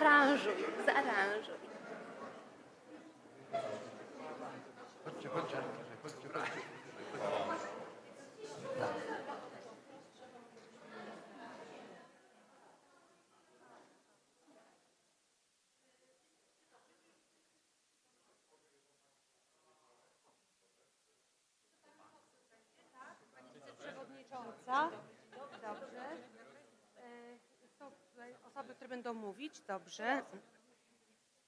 Zaaranżuj, zaaranżuj. Przewodnicząca. Dobrze. E, Są tutaj osoby, które będą mówić. Dobrze.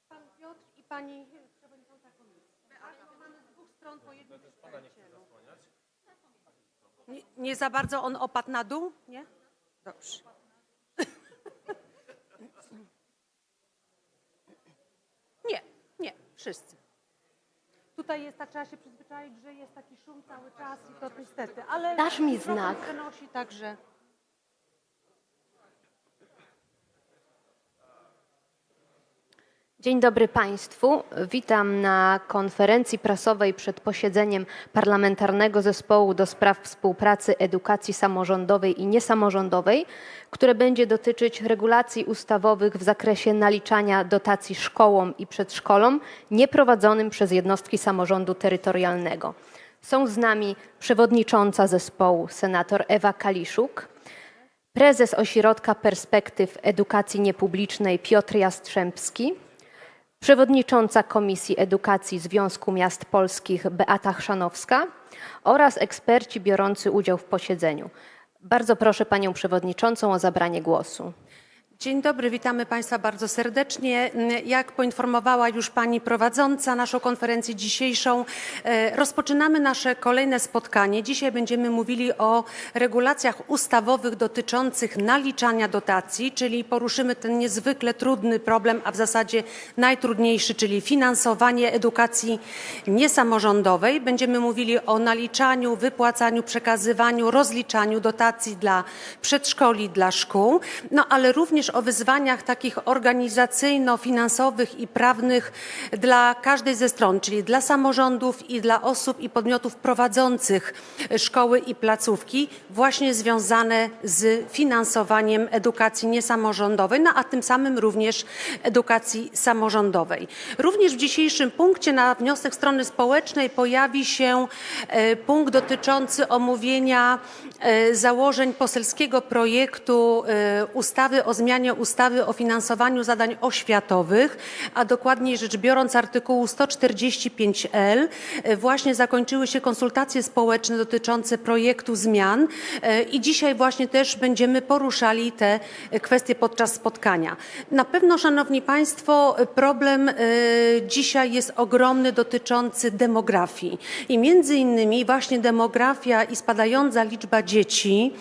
Pan Piotr i pani przewodnicząca komisji. Ale mamy z dwóch stron po jednym przedstawicielu. Nie, nie za bardzo on opadł na dół? Nie? Dobrze. Nie, nie, wszyscy. Tutaj jest tak, trzeba się przyzwyczaić, że jest taki szum cały czas i to niestety, ale... Dasz mi mikrofon znak. Przenosi także... Dzień dobry Państwu. Witam na konferencji prasowej przed posiedzeniem Parlamentarnego Zespołu do Spraw Współpracy Edukacji Samorządowej i Niesamorządowej, które będzie dotyczyć regulacji ustawowych w zakresie naliczania dotacji szkołom i przedszkolom nieprowadzonym przez jednostki samorządu terytorialnego. Są z nami przewodnicząca zespołu senator Ewa Kaliszuk, prezes Ośrodka Perspektyw Edukacji Niepublicznej Piotr Jastrzębski, przewodnicząca Komisji Edukacji Związku Miast Polskich Beata Chrzanowska oraz eksperci biorący udział w posiedzeniu. Bardzo proszę panią przewodniczącą o zabranie głosu. Dzień dobry, witamy Państwa bardzo serdecznie. Jak poinformowała już Pani prowadząca naszą konferencję dzisiejszą, e, rozpoczynamy nasze kolejne spotkanie. Dzisiaj będziemy mówili o regulacjach ustawowych dotyczących naliczania dotacji, czyli poruszymy ten niezwykle trudny problem, a w zasadzie najtrudniejszy, czyli finansowanie edukacji niesamorządowej. Będziemy mówili o naliczaniu, wypłacaniu, przekazywaniu, rozliczaniu dotacji dla przedszkoli, dla szkół, no ale również o wyzwaniach takich organizacyjno-finansowych i prawnych dla każdej ze stron, czyli dla samorządów i dla osób i podmiotów prowadzących szkoły i placówki, właśnie związane z finansowaniem edukacji niesamorządowej, no a tym samym również edukacji samorządowej. Również w dzisiejszym punkcie na wniosek strony społecznej pojawi się e, punkt dotyczący omówienia e, założeń poselskiego projektu e, ustawy o zmianie ustawy o finansowaniu zadań oświatowych, a dokładniej rzecz biorąc artykułu 145L. E, Właśnie zakończyły się konsultacje społeczne dotyczące projektu zmian e, i dzisiaj właśnie też będziemy poruszali te kwestie podczas spotkania. Na pewno, Szanowni Państwo, problem e, dzisiaj jest ogromny dotyczący demografii i między innymi właśnie demografia i spadająca liczba dzieci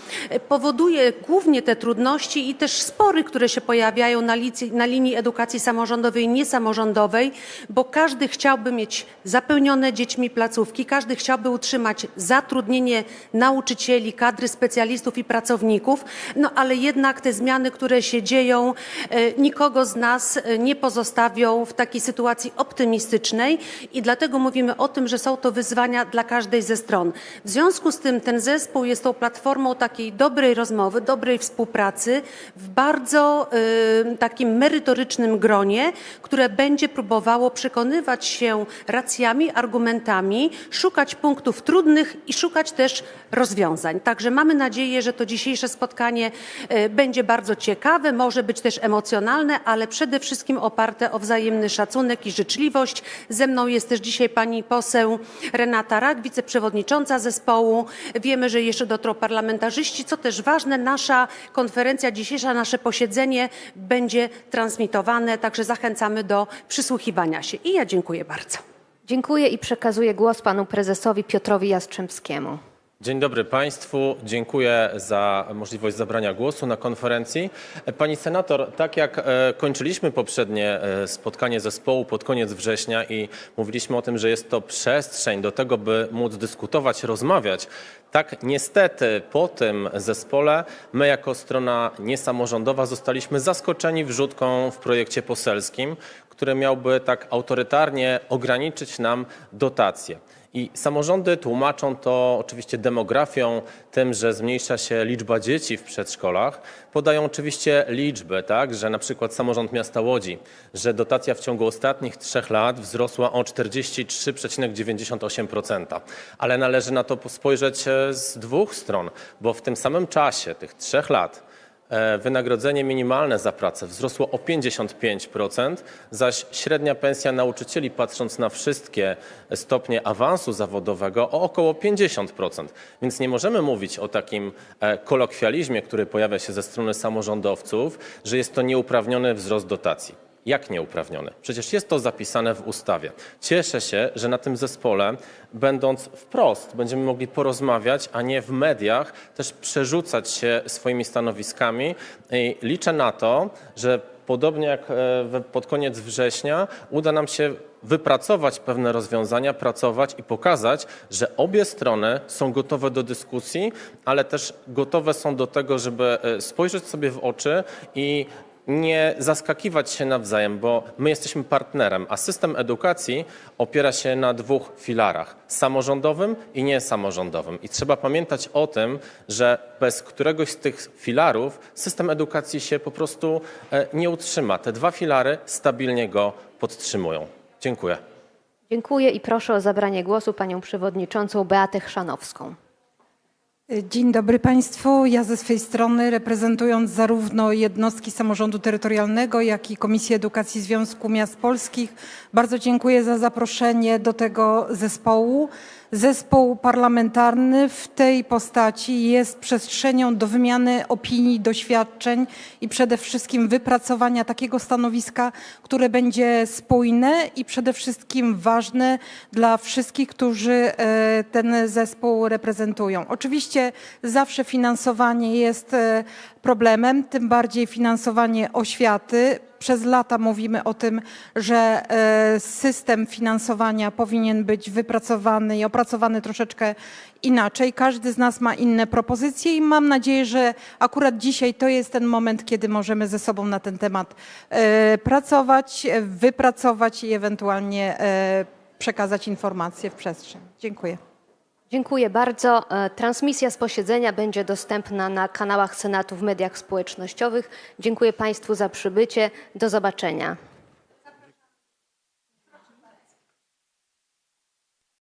powoduje głównie te trudności i też spory, które się pojawiają na, licy, na linii edukacji samorządowej i niesamorządowej, bo każdy chciałby mieć zapełnione dziećmi placówki, każdy chciałby utrzymać zatrudnienie nauczycieli, kadry specjalistów i pracowników, no ale jednak te zmiany, które się dzieją, e, nikogo z nas e, nie pozostawią w takiej sytuacji optymistycznej i dlatego mówimy o tym, że są to wyzwania dla każdej ze stron. W związku z tym ten zespół jest tą platformą takiej dobrej rozmowy, dobrej współpracy w bardzo y, takim merytorycznym gronie, które będzie próbowało przekonywać się racjami, argumentami, szukać punktów trudnych i szukać też rozwiązań. Także mamy nadzieję, że to dzisiejsze spotkanie y, będzie bardzo ciekawe, może być też emocjonalne, ale przede wszystkim oparte o wzajemny szacunek i życzliwość. Ze mną jest też dzisiaj pani poseł Renata Rak, wiceprzewodnicząca zespołu. Wiemy, że jeszcze dotrą parlamentarzyści. Co też ważne, nasza konferencja dzisiejsza, nasze posiedzenie będzie transmitowane, także zachęcamy do przysłuchiwania się. I ja dziękuję bardzo. Dziękuję i przekazuję głos panu prezesowi Piotrowi Jastrzębskiemu. Dzień dobry Państwu. Dziękuję za możliwość zabrania głosu na konferencji. Pani senator, tak jak e, kończyliśmy poprzednie e, spotkanie zespołu pod koniec września i mówiliśmy o tym, że jest to przestrzeń do tego, by móc dyskutować, rozmawiać, tak niestety po tym zespole my jako strona niesamorządowa zostaliśmy zaskoczeni wrzutką w projekcie poselskim, który miałby tak autorytarnie ograniczyć nam dotacje. I samorządy tłumaczą to oczywiście demografią, tym, że zmniejsza się liczba dzieci w przedszkolach. Podają oczywiście liczby, tak, że na przykład samorząd miasta Łodzi, że dotacja w ciągu ostatnich trzech lat wzrosła o 43,98%. Ale należy na to spojrzeć e, z dwóch stron, bo w tym samym czasie, tych trzech lat, Wynagrodzenie minimalne za pracę wzrosło o 55%, zaś średnia pensja nauczycieli, patrząc na wszystkie stopnie awansu zawodowego, o około 50%. Więc nie możemy mówić o takim e, kolokwializmie, który pojawia się ze strony samorządowców, że jest to nieuprawniony wzrost dotacji. Jak nieuprawniony? Przecież jest to zapisane w ustawie. Cieszę się, że na tym zespole, będąc wprost, będziemy mogli porozmawiać, a nie w mediach też przerzucać się swoimi stanowiskami. I liczę na to, że podobnie jak e, pod koniec września uda nam się wypracować pewne rozwiązania, pracować i pokazać, że obie strony są gotowe do dyskusji, ale też gotowe są do tego, żeby e, spojrzeć sobie w oczy i nie zaskakiwać się nawzajem, bo my jesteśmy partnerem, a system edukacji opiera się na dwóch filarach: samorządowym i niesamorządowym. I trzeba pamiętać o tym, że bez któregoś z tych filarów system edukacji się po prostu e, nie utrzyma. Te dwa filary stabilnie go podtrzymują. Dziękuję. Dziękuję i proszę o zabranie głosu panią przewodniczącą Beatę Chrzanowską. Dzień dobry Państwu. Ja ze swej strony, reprezentując zarówno jednostki samorządu terytorialnego, jak i Komisję Edukacji Związku Miast Polskich, bardzo dziękuję za zaproszenie do tego zespołu. Zespół parlamentarny w tej postaci jest przestrzenią do wymiany opinii, doświadczeń i przede wszystkim wypracowania takiego stanowiska, które będzie spójne i przede wszystkim ważne dla wszystkich, którzy e, ten zespół reprezentują. Oczywiście zawsze finansowanie jest e, problemem, tym bardziej finansowanie oświaty. Przez lata mówimy o tym, że e, system finansowania powinien być wypracowany i opracowany troszeczkę inaczej. Każdy z nas ma inne propozycje i mam nadzieję, że akurat dzisiaj to jest ten moment, kiedy możemy ze sobą na ten temat e, pracować, wypracować i ewentualnie e, przekazać informacje w przestrzeń. Dziękuję. Dziękuję bardzo. E, Transmisja z posiedzenia będzie dostępna na kanałach Senatu w mediach społecznościowych. Dziękuję Państwu za przybycie. Do zobaczenia.